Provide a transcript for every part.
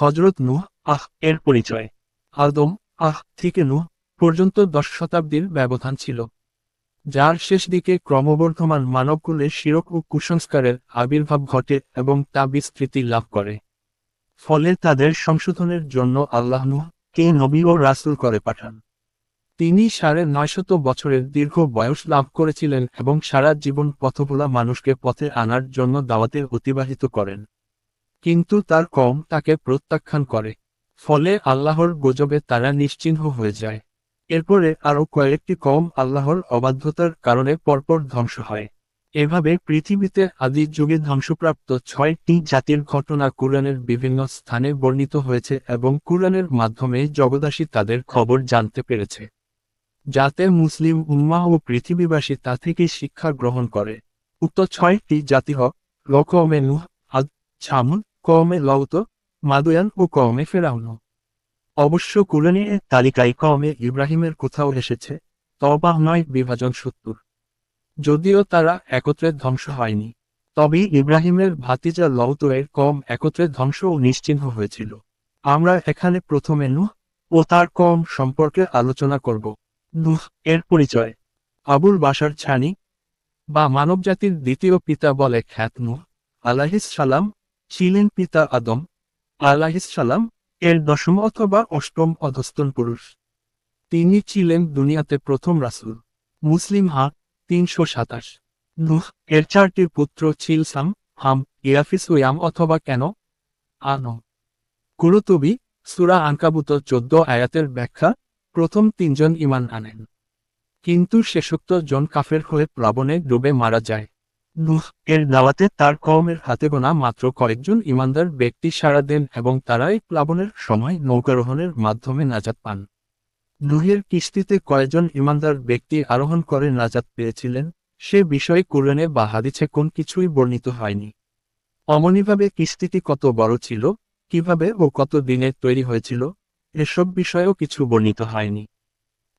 হজরত নুহ, আহ, এর পরিচয়। আদম, আহ, থেকে নুহ পর্যন্ত দশ শতাব্দীর ব্যবধান ছিল, যার শেষ দিকে ক্রমবর্ধমান মানবকুলে শিরক ও কুসংস্কারের আবির্ভাব ঘটে এবং তা বিস্তৃতি লাভ করে। ফলে তাদের সংশোধনের জন্য আল্লাহ নুহ কে নবী ও রাসূল করে পাঠান। তিনি সাড়ে নয়শত বছরের দীর্ঘ বয়স লাভ করেছিলেন এবং সারা জীবন পথভোলা মানুষকে পথে আনার জন্য দাওয়াতে অতিবাহিত করেন। কিন্তু তার কম তাকে প্রত্যাখ্যান করে। ফলে আল্লাহর গজবে তারা নিশ্চিহ্ন হয়ে যায়। এরপরে আরও কয়েকটি কম আল্লাহর অবাধ্যতার কারণে পরপর ধ্বংস হয়। এভাবে পৃথিবীতে আদি যুগে ধ্বংসপ্রাপ্ত ছয়টি জাতির ঘটনা কুরআনের বিভিন্ন স্থানে বর্ণিত হয়েছে এবং কুরআনের মাধ্যমে জগদাসী তাদের খবর জানতে পেরেছে। যাতে মুসলিম উম্মাহ ও পৃথিবীবাসী তা থেকে শিক্ষা গ্রহণ করে। উক্ত ছয়টি জাতি হ লকমে নুহ, আদ ছামুন কমে লৌত মাদুয়ান ও কমে ফেরাউন অবশ্য কুরআনে তালিকায় কমে ইব্রাহিমের কোথাও এসেছে তবা নয়, বিভাজন সত্তর। যদিও তারা একত্রে ধ্বংস হয়নি, তবে ইব্রাহিমের ভাতিজা লৌতয়ের কম একত্রে ধ্বংস ও নিশ্চিহ্ন হয়েছিল। আমরা এখানে প্রথমে নুহ ও তার কম সম্পর্কে আলোচনা করব। নুহ এর পরিচয়। আবুল বাসার ছানি বা মানবজাতির দ্বিতীয় পিতা বলে খ্যাত নুহ আলাহিস সালাম ছিলেন পিতা আদম আলাহিস সালাম, এর দশম অথবা অষ্টম অধস্তন পুরুষ। তিনি ছিলেন দুনিয়াতে প্রথম রাসূল, মুসলিম হা, তিনশো সাতাশ। নুহ, এর চারটি পুত্র ছিল সাম, হাম, ইয়াফিস ও ইয়াম অথবা কেন? আনো কুরুতুবি, সুরা আনকাবুত চোদ্দ আয়াতের ব্যাখ্যা, প্রথম তিনজন ইমান আনেন। কিন্তু শেষোক্ত জন কাফের হয়ে প্লাবনে ডুবে মারা যায়। নুহ এর দাওয়াতে তার কওমের হাতে গোনা মাত্র কয়েকজন ইমানদার ব্যক্তি সাড়া দেন এবং তারাই প্লাবনের সময় নৌকারোহণের মাধ্যমে নাজাত পান। নুহের কিস্তিতে কয়েকজন ইমানদার ব্যক্তি আরোহণ করে নাজাত পেয়েছিলেন। সে বিষয়ে কুরআনে বা হাদিছে কোন কিছুই বর্ণিত হয়নি। অমনিভাবে কিস্তিটি কত বড় ছিল, কীভাবে ও কত দিনে তৈরি হয়েছিল, এসব বিষয়েও কিছু বর্ণিত হয়নি।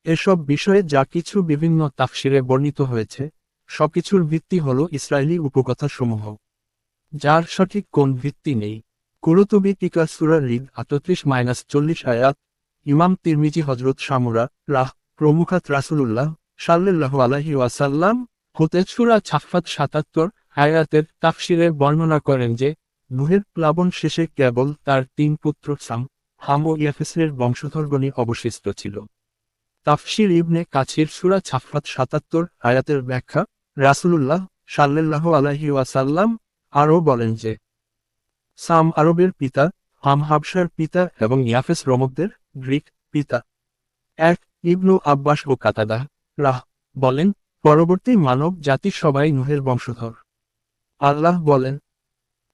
এসব বিষয়ে যা কিছু বিভিন্ন তাফসিরে বর্ণিত হয়েছে সবকিছুর ভিত্তি হল ইসরায়েলি উপকথাসমূহ। যার সঠিক কোন ভিত্তি নেই। কুরুতুবি টিকা সুরা রিদ আটত্রিশ মাইনাস চল্লিশ আয়াত, ইমাম তিরমিজি হজরত সামুরা রাহ, প্রমুখাত রাসুলুল্লাহ সাল্লাহ আলাহি ওয়াসাল্লাম হতে সুরা ছাফাত সাতাত্তর আয়াতের তাফসিরে বর্ণনা করেন যে, নুহের প্লাবন শেষে কেবল তার তিন পুত্র সাম, হাম ও ইয়াফেসের বংশধরগণই অবশিষ্ট ছিল। তাফসির ইবনে কাছির সুরা ছাফাত সাতাত্তর আয়াতের ব্যাখ্যা রাসুলুল্লাহ সাল্লাহ আলাহি ওয়াসাল্লাম আরও বলেন যে, সাম আরবের পিতা, হাম হাবসার পিতা এবং ইয়াফেস রোমকদের গ্রিক পিতা। এক, ইবনু আব্বাস ও কাতাদা রাহ বলেন, পরবর্তী মানব জাতি সবাই নুহের বংশধর। আল্লাহ বলেন,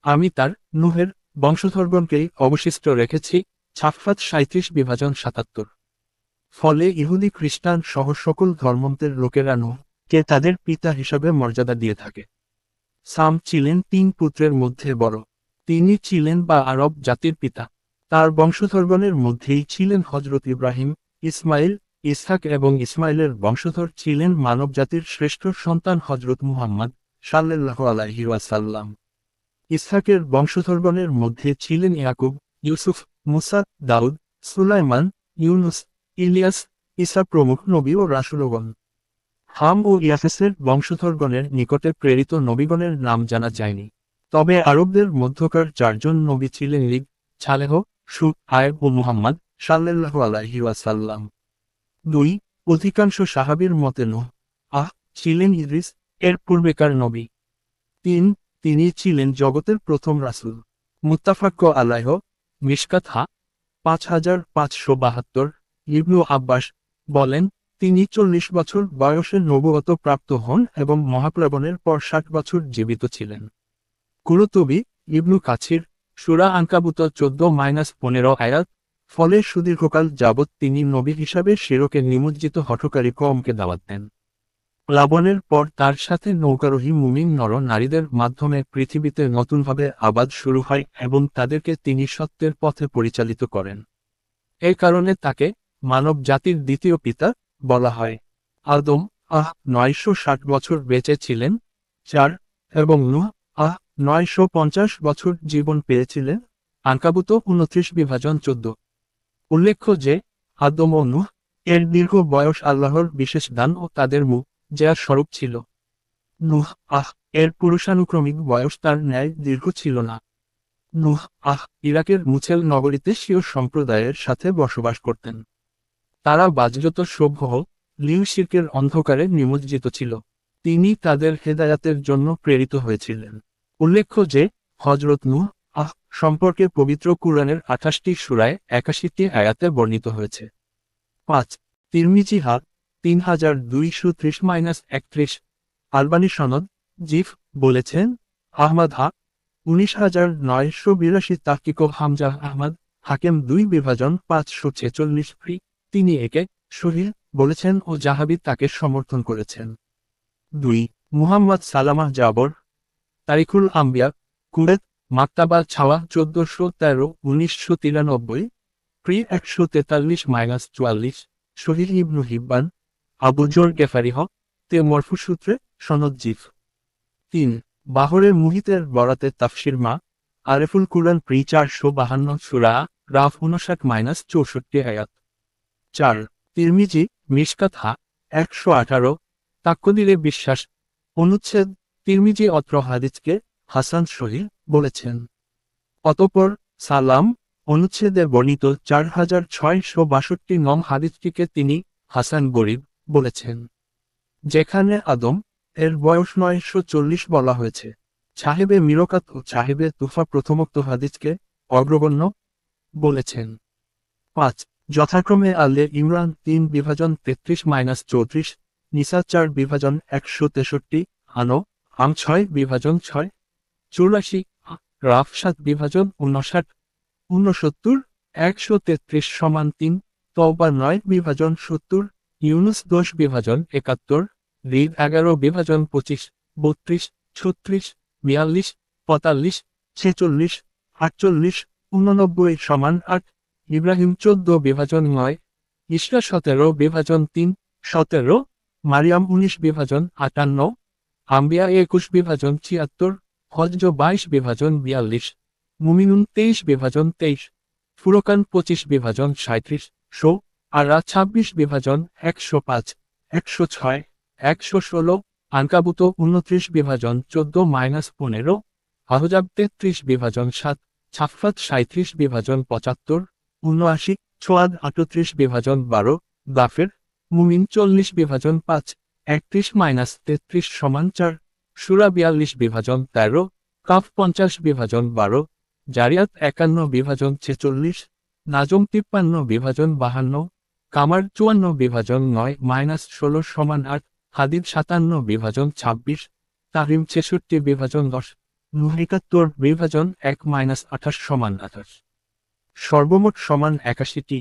আমি তার নুহের বংশধরগণকেই অবশিষ্ট রেখেছি ছাফাত সাঁত্রিশ বিভাজন সাতাত্তর। ফলে ইহুদি খ্রিস্টান সহ সকল ধর্মন্তের লোকেরা নুহ কে তাদের পিতা হিসাবে মর্যাদা দিয়ে থাকে। সাম ছিলেন তিন পুত্রের মধ্যে বড়। তিনি ছিলেন বা আরব জাতির পিতা। তার বংশধরগণের মধ্যেই ছিলেন হজরত ইব্রাহিম ইসমাইল ইসহাক এবং ইসমাইলের বংশধর ছিলেন মানব জাতির শ্রেষ্ঠ সন্তান হজরত মুহাম্মদ সাল্লাহ আলাহি ওয়াসাল্লাম। ইসহাকের বংশধরগণের মধ্যে ছিলেন ইয়াকুব, ইউসুফ, মুসা, দাউদ, সুলাইমান, ইউনুস, ইলিয়াস ইসা প্রমুখ নবী ও রাসুলগণ। হাম ও ইয়াফেসের বংশধরগণের নিকটে প্রেরিত নবীগণের নাম জানা যায়নি। তবে আরবদের মধ্যকার চারজন নবী ছিলেন লিগ ছালেহ সু আয়েব ও মুহাম্মদ সাল্লাহ আলাহি ওয়াসাল্লাম। দুই, অধিকাংশ সাহাবীর মতে নোহ, আহ, ছিলেন ইদ্রিস, এর পূর্বেকার নবী। তিন, তিনি ছিলেন জগতের প্রথম রাসূল, মুত্তাফাক্ক আলাইহ, মিশকাত হা, পাঁচ হাজার পাঁচশো বাহাত্তর ইবনু আব্বাস বলেন তিনি চল্লিশ বছর বয়সে নবগত প্রাপ্ত হন এবং মহাপ্লাবনের পর ষাট বছর জীবিত ছিলেন। কুরুতবি ইবনু কাছির সুরা আঙ্কাবুত চোদ্দ মাইনাস পনেরো আয়াত, ফলে সুদীর্ঘকাল যাবৎ তিনি নবী হিসাবে শিরকে নিমজ্জিত হঠকারী কমকে দাওয়াত দেন। প্লাবনের পর তার সাথে নৌকারোহী মুমিন নর নারীদের মাধ্যমে পৃথিবীতে নতুনভাবে আবাদ শুরু হয় এবং তাদেরকে তিনি সত্যের পথে পরিচালিত করেন। এ কারণে তাকে মানব জাতির দ্বিতীয় পিতা বলা হয়। আদম আহ নয়শো ষাট বছর বেঁচে ছিলেন চার এবং নুহ আহ নয়শো পঞ্চাশ বছর জীবন পেয়েছিলেন, আঙ্কাবুত উনত্রিশ বিভাজন চোদ্দ। উল্লেখ্য যে, আদম ও নুহ এর দীর্ঘ বয়স আল্লাহর বিশেষ দান ও তাদের মুখ যার স্বরূপ ছিল। নুহ আহ এর পুরুষানুক্রমিক বয়স তার ন্যায় দীর্ঘ ছিল না। নুহ আহ ইরাকের মুছেল নগরীতে শিও সম্প্রদায়ের সাথে বসবাস করতেন। তারা বাজযত সভ্য লিউ শির্কের অন্ধকারে নিমজ্জিত ছিল। তিনি তাদের হেদায়াতের জন্য প্রেরিত হয়েছিলেন। উল্লেখ্য যে হজরত নূহ আহ সম্পর্কে পবিত্র কুরআনের আঠাশটি সুরায় একাশিটি আয়াতে বর্ণিত হয়েছে। পাঁচ, তিরমিজি হাত তিন হাজার দুইশো ত্রিশ মাইনাস একত্রিশ। আলবানি সনদ জিফ বলেছেন, আহমদ হা, উনিশ হাজার নয়শো বিরাশি তাকিক হামজা আহমদ হাকেম দুই বিভাজন পাঁচশো ছেচল্লিশ ফ্রি তিনি একে শহীদ বলেছেন ও জাহাবি তাকে সমর্থন করেছেন। দুই, মুহাম্মদ সালামাহ জাবর তারিকুল আম্বিয়া কুয়েত মাক্তাবা ছাওয়া, চোদ্দশো তেরো, উনিশশো তিরানব্বই, প্রি একশো তেতাল্লিশ মাইনাস চুয়াল্লিশ, শহীদ ইবনু হিব্বান আবুজর গেফারি হক, তে মরফুসূত্রে সনদ জিফ। তিন, বাহরের মুহিতের বরাতে তাফসির মা, আরেফুল কুরআন প্রি চারশো বাহান্ন সুরা রাফ উনষাট মাইনাস চৌষট্টি আয়াত। চার, তিরমিজি হা একশো আঠারো, তাক্কদিরে বিশ্বাস, অনুচ্ছেদ, তিরমিজি অত্র হাদিজকে হাসান শহীদ বলেছেন। অতপর সালাম, অনুচ্ছেদে বর্ণিত চার হাজার ছয়শো বাষট্টি নং হাদিসটিকে তিনি হাসান গরিব বলেছেন। যেখানে আদম এর বয়স নয়শো চল্লিশ বলা হয়েছে। সাহেবে মিরকাত ও সাহেবে তুফা প্রথমোক্ত হাদিসকে অগ্রগণ্য বলেছেন। পাঁচ যথাক্রমে আলে ইমরান তিন বিভাজন তেত্রিশ মাইনাস চৌত্রিশ, নিসা চার বিভাজন একশো তেষট্টি, আনো, আম ছয় বিভাজন ছয়, চুরাশি, রাফ সাত বিভাজন উনষাট ঊনসত্তর, একশো তেত্রিশ সমান তিন, তওবা নয় বিভাজন সত্তর, ইউনুস দশ বিভাজন একাত্তর রিদ এগারো বিভাজন পঁচিশ, বত্রিশ, ছত্রিশ, বিয়াল্লিশ, পঁয়তাল্লিশ, ছেচল্লিশ, আটচল্লিশ উননব্বই সমান আট ইব্রাহিম চোদ্দ বিভাজন নয়, ইসরা সতেরো বিভাজন তিন, সতেরো, মারিয়াম উনিশ বিভাজন আটান্ন, আম্বিয়া একুশ বিভাজন ছিয়াত্তর, হজ্জ বাইশ বিভাজন বিয়াল্লিশ, মুমিনুন তেইশ বিভাজন তেইশ, ফুরকান পঁচিশ বিভাজন সাঁত্রিশ শো আরা ছাব্বিশ বিভাজন একশো পাঁচ, একশো ছয়, একশো ষোলো, আনকাবুত উনত্রিশ বিভাজন চোদ্দ মাইনাস পনেরো, আহজাব তেত্রিশ বিভাজন সাত, ছাফাত সাঁত্রিশ বিভাজন পঁচাত্তর উনআশি ছোয়াদ আটত্রিশ বিভাজন বারো, দাফের, মুমিন চল্লিশ বিভাজন পাঁচ, একত্রিশ মাইনাস তেত্রিশ সমান চার, সুরা বিয়াল্লিশ বিভাজন তেরো, কাফ পঞ্চাশ বিভাজন বারো, জারিয়াত একান্ন বিভাজন ছেচল্লিশ, নাজম তিপ্পান্ন বিভাজন বাহান্ন, কামার চুয়ান্ন বিভাজন নয় মাইনাস ষোলো সমান আট, হাদিদ সাতান্ন বিভাজন ছাব্বিশ তারিম ছেষট্টি বিভাজন দশ, নুহ একাত্তর বিভাজন এক মাইনাস আঠাশ সমান আঠাশ। সর্বমোট সমান একাশিটি